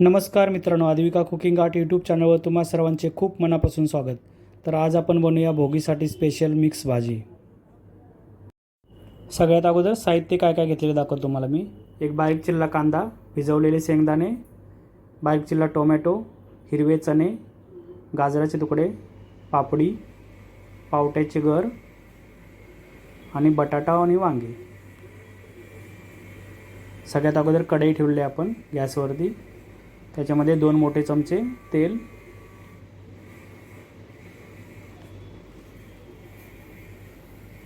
नमस्कार मित्रांनो आद्विका cooking art YouTube चॅनलवर तुम्हा सर्वांचे खूप मनापासून स्वागत. तर आज आपण बनवूया भोगीसाठी स्पेशल मिक्स भाजी. सगळ्यात अगोदर साहित्य काय काय घेतलेलं दाखवतो तुम्हाला मी. एक बारीक चिल्ला कांदा भिजवलेले शेंगदाणे बारीक चिल्ला टोमॅटो हिरवे चणे गाजराचे तुकडे पापडी पावट्याचे गर आणि बटाटा आणि वांगे. सगळ्यात अगोदर कढई ठेवली आहे आपण गॅसवरती. त्याच्यामध्ये दोन मोठे चमचे तेल.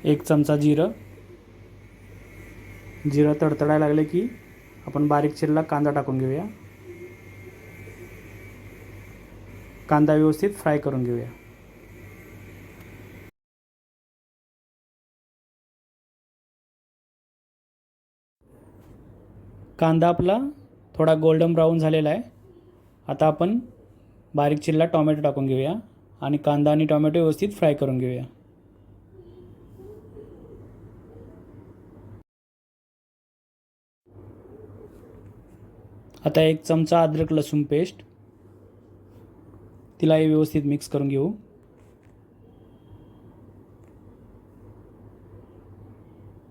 एक चमचा जिरं. जिरं तडतडायला लागले की आपण बारीक चिरला कांदा टाकून घेऊया. कांदा व्यवस्थित फ्राय करून घेऊया. कांदा आपला थोडा गोल्डन ब्राऊन झालेला आहे. आता आपण बारीक चिल्ला टॉमॅटो टाकून घेऊया आणि कांदा आणि टॉमॅटो व्यवस्थित फ्राय करून घेऊया. आता एक चमचा अद्रक लसूण पेस्ट. तिलाही व्यवस्थित मिक्स करून घेऊ.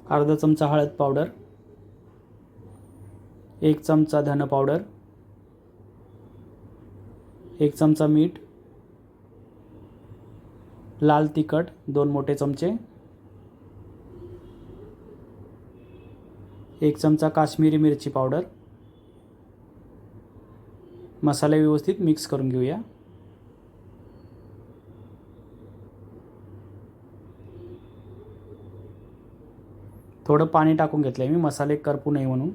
अर्धा चमचा हळद पावडर. एक चमचा धन पावडर. एक चमचा मीठ लाल तिखट दोन मोठे चमचे एक चमचा काश्मीरी मिरची पावडर. मसाले व्यवस्थित मिक्स करून घेऊया. थोडं पाणी टाकून घेतलं आहे मी मसाले करपू नये म्हणून.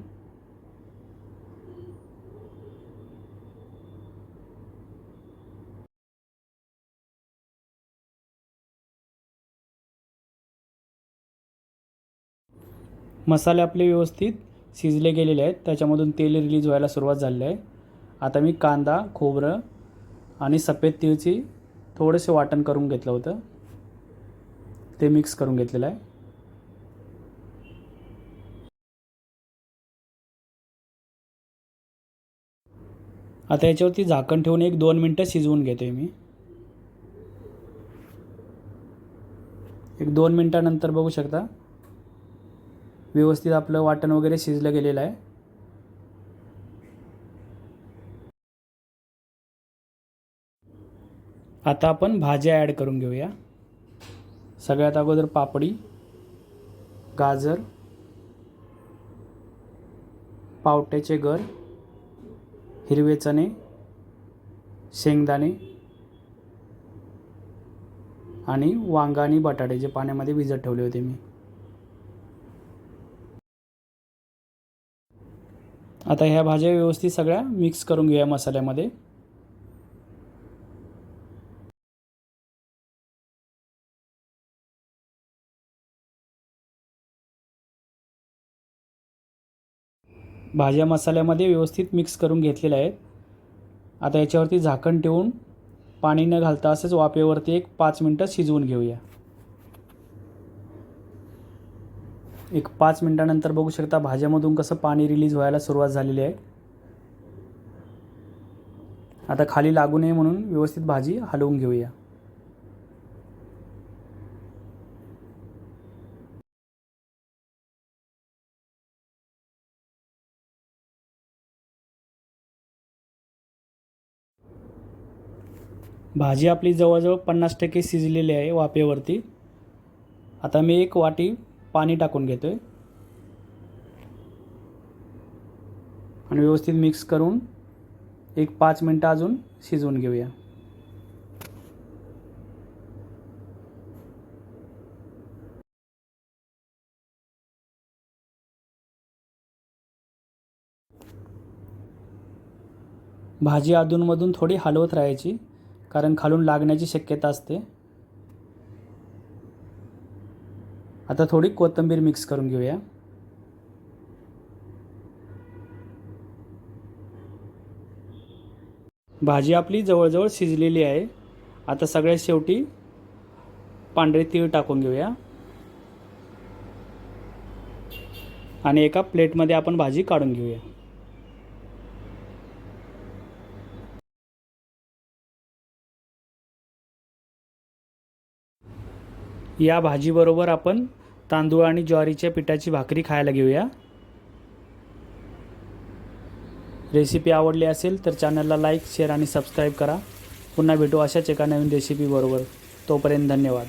मसाले आपले व्यवस्थित शिजले गेलेले आहेत. त्याच्यामधून तेल रिलीज व्हायला सुरुवात झाली आहे. आता मी कांदा खोबरं आणि सफेद तिळची थोडेसे वाटण करून घेतलं होतं. ते मिक्स करून घेतलेलं आहे. आता याच्यावरती झाकण ठेवून एक दोन मिनटं शिजवून घेतोय मी. एक दोन मिनटानंतर बघू शकता. व्यवस्थित आपलं वाटण वगैरे शिजलं गेलेलं आहे. आता आपण भाज्या ॲड करून घेऊया. सगळ्यात अगोदर पापडी गाजर पावट्याचे गर हिरवे चणे शेंगदाणे आणि वांगा आणि बटाटे जे पाण्यामध्ये भिजत ठेवले होते मी. आता ह्या भाज्या व्यवस्थित सगळ्या मिक्स करून घेऊया मसाल्यामध्ये. भाज्या मसाल्यामध्ये व्यवस्थित मिक्स करून घेतलेल्या आहेत. आता याच्यावरती झाकण ठेवून पाणी न घालता असंच वाफेवरती एक पाच मिनटं शिजवून घेऊया. एक पाच मिनटानंतर बघू शकता भाज्यामधून कसं पाणी रिलीज व्हायला सुरुवात झालेली आहे. आता खाली लागू नये म्हणून व्यवस्थित भाजी हलवून घेऊया. भाजी आपली जवळजवळ पन्नास टक्के शिजलेली आहे वाफेवरती. आता मी एक वाटी पाणी टाकून घेतो आहे आणि व्यवस्थित मिक्स करून एक पाच मिनटं अजून शिजवून घेऊया. भाजी अधूनमधून थोडी हलवत राहायची कारण खालून लागण्याची शक्यता असते. आता थोडी कोथिंबीर मिक्स करून घेऊया. भाजी आपली जवळजवळ शिजलेली आहे. आता सगळ्यात शेवटी पांढरे तीळ टाकून घेऊया. आणि एका प्लेटमध्ये आपण भाजी काढून घेऊया. या भाजीबरोबर आपण तांदूळ आणि ज्वारीच्या पिठाची भाकरी खायला घेऊया. रेसिपी आवडली असेल तर चॅनलला लाईक शेअर आणि सबस्क्राईब करा. पुन्हा भेटू अशाच एका नवीन रेसिपीबरोबर तोपर्यंत धन्यवाद.